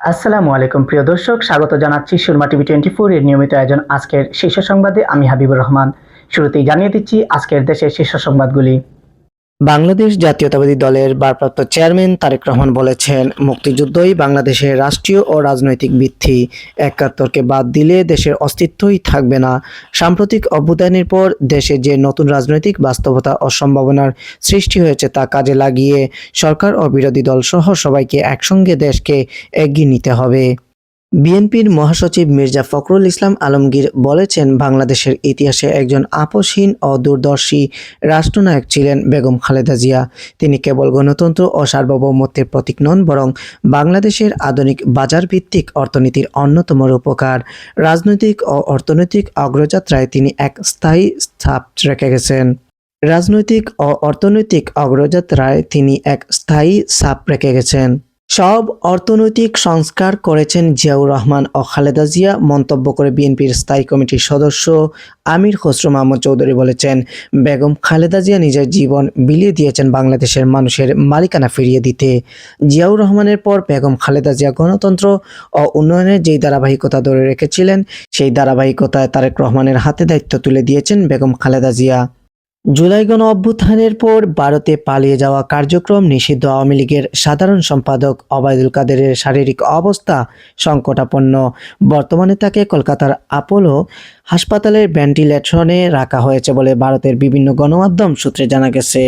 আসসালামু আলাইকুম, প্রিয় দর্শক। স্বাগত জানাচ্ছি সুরমা টিভি টোয়েন্টি ফোর এর নিয়মিত আয়োজন আজকের শীর্ষ সংবাদে। আমি হাবিবুর রহমান। শুরুতেই জানিয়ে দিচ্ছি আজকের দেশের শীর্ষ সংবাদগুলি। বাংলাদেশ জাতীয়তাবাদী দলের ভারপ্রাপ্ত চেয়ারম্যান তারেক রহমান বলেছেন, মুক্তিযুদ্ধই বাংলাদেশের রাষ্ট্রীয় ও রাজনৈতিক ভিত্তি। একাত্তরকে বাদ দিলে দেশের অস্তিত্বই থাকবে না। সাম্প্রতিক অভ্যুদয়ের পর দেশে যে নতুন রাজনৈতিক বাস্তবতা ও সম্ভাবনার সৃষ্টি হয়েছে তা কাজে লাগিয়ে সরকার ও বিরোধী দল সহ সবাইকে একসঙ্গে দেশকে এগিয়ে নিতে হবে। বিএনপির মহাসচিব মির্জা ফখরুল ইসলাম আলমগীর বলেছেন, বাংলাদেশের ইতিহাসে একজন আপসহীন ও দূরদর্শী রাষ্ট্রনায়ক ছিলেন বেগম খালেদা জিয়া। তিনি কেবল গণতন্ত্র ও সার্বভৌমত্বের প্রতীক নন, বরং বাংলাদেশের আধুনিক বাজার ভিত্তিক অর্থনীতির অন্যতম রূপকার। রাজনৈতিক ও অর্থনৈতিক অগ্রযাত্রায় তিনি এক স্থায়ী ছাপ রেখে গেছেন। রাজনৈতিক ও অর্থনৈতিক অগ্রযাত্রায় তিনি এক স্থায়ী ছাপ রেখে গেছেন। সব অর্থনৈতিক সংস্কার করেছেন জিয়াউর রহমান ও খালেদা জিয়া, মন্তব্য করে বিএনপির স্থায়ী কমিটির সদস্য আমির খসরু মাহমুদ চৌধুরী বলেছেন, বেগম খালেদা জিয়া নিজের জীবন বিলিয়ে দিয়েছেন বাংলাদেশের মানুষের মালিকানা ফিরিয়ে দিতে। জিয়াউর রহমানের পর বেগম খালেদা জিয়া গণতন্ত্র ও উন্নয়নের যেই ধারাবাহিকতা ধরে রেখেছিলেন, সেই ধারাবাহিকতায় তারেক রহমানের হাতে দায়িত্ব তুলে দিয়েছেন বেগম খালেদা জিয়া। জুলাই গণ অভ্যুত্থানের পর ভারতে পালিয়ে যাওয়া কার্যক্রম নিষিদ্ধ আওয়ামী লীগের সাধারণ সম্পাদক অবায়দুল কাদেরের শারীরিক অবস্থা সংকটাপন্ন। বর্তমানে তাকে কলকাতার আপোলো হাসপাতালের ভেন্টিলেশনে রাখা হয়েছে বলে ভারতের বিভিন্ন গণমাধ্যম সূত্রে জানা গেছে।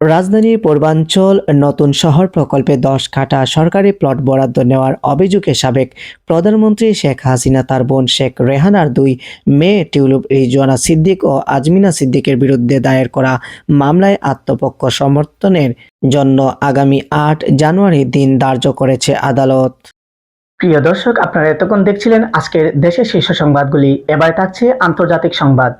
রাজধানীর পূর্বাঞ্চল নতুন শহর প্রকল্পে দশ কাঠা সরকারি প্লট বরাদ্দ নেওয়ার অভিযোগে সাবেক প্রধানমন্ত্রী শেখ হাসিনা, তার বোন শেখ রেহানার দুই মেয়ে টিউলুপ রিজওয়ানা সিদ্দিক ও আজমিনা সিদ্দিকের বিরুদ্ধে দায়ের করা মামলায় আত্মপক্ষ সমর্থনের জন্য আগামী আট জানুয়ারি দিন ধার্য করেছে আদালত। প্রিয় দর্শক, আপনারা এতক্ষণ দেখছিলেন আজকের দেশের শীর্ষ সংবাদগুলি। এবার থাকছে আন্তর্জাতিক সংবাদ।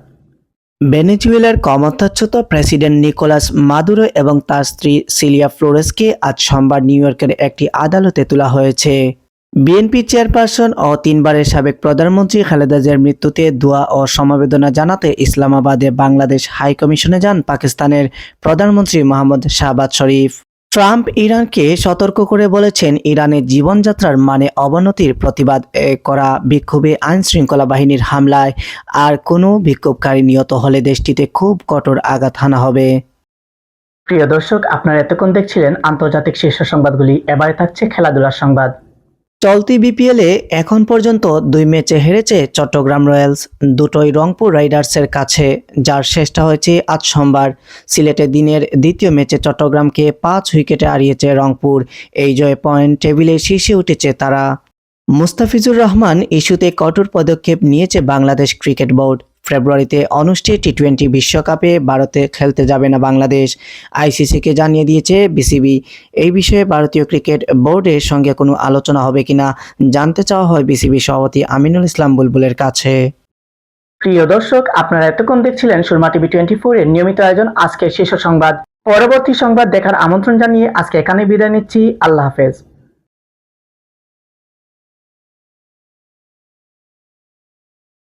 ভেনেজুয়েলার ক্ষমতাচ্যুত প্রেসিডেন্ট নিকোলাস মাদুরো এবং তার স্ত্রী সিলিয়া ফ্লোরেসকে আজ সোমবার নিউ ইয়র্কের একটি আদালতে তোলা হয়েছে। বিএনপি চেয়ারপারসন ও তিনবারের সাবেক প্রধানমন্ত্রী খালেদা জিয়ার মৃত্যুতে দোয়া ও সমবেদনা জানাতে ইসলামাবাদে বাংলাদেশ হাইকমিশনে যান পাকিস্তানের প্রধানমন্ত্রী মোহাম্মদ শাহবাজ শরীফ। ট্রাম্প ইরানকে সতর্ক করে বলেছেন, ইরানের জীবনযাত্রার মানে অবনতির প্রতিবাদ করা বিক্ষোভে আইনশৃঙ্খলা বাহিনীর হামলায় আর কোনো বিক্ষোভকারী নিহত হলে দেশটিতে খুব কঠোর আঘাত হানা হবে। প্রিয় দর্শক, আপনারা এতক্ষণ দেখছিলেন আন্তর্জাতিক শীর্ষ সংবাদগুলি, এবারে থাকছে খেলাধুলার সংবাদ। চলতি বিপিএলে এখন পর্যন্ত দুই ম্যাচে হেরেছে চট্টগ্রাম রয়্যালস। দুটোই রংপুর রাইডার্সের কাছে, যার শেষটা হয়েছে আজ সোমবার। সিলেটে দিনের দ্বিতীয় ম্যাচে চট্টগ্রামকে পাঁচ উইকেটে হারিয়েছে রংপুর। এই জয় পয়েন্ট টেবিলে শীর্ষে উঠেছে তারা। মুস্তাফিজুর রহমান ইস্যুতে কঠোর পদক্ষেপ নিয়েছে বাংলাদেশ ক্রিকেট বোর্ড। ফেব্রুয়ারিতে অনুষ্ঠিত টি টোয়েন্টি বিশ্বকাপে ভারতে খেলতে যাবে না বাংলাদেশ। আইসিসিকে জানিয়ে দিয়েছে বিসিবি। এই বিষয়ে ভারতীয় ক্রিকেট বোর্ডের সঙ্গে কোনো আলোচনা হবে কিনা জানতে চাওয়া হয় বিসিবি সভাপতি আমিনুল ইসলাম বুলবুলের কাছে। প্রিয় দর্শক, আপনারা এতক্ষণ দেখছিলেন সুরমা টিভি টোয়েন্টি এর নিয়মিত আয়োজন আজকের শীর্ষ সংবাদ। পরবর্তী সংবাদ দেখার আমন্ত্রণ জানিয়ে আজকে এখানে বিদায় নিচ্ছি। আল্লাহ হাফেজ।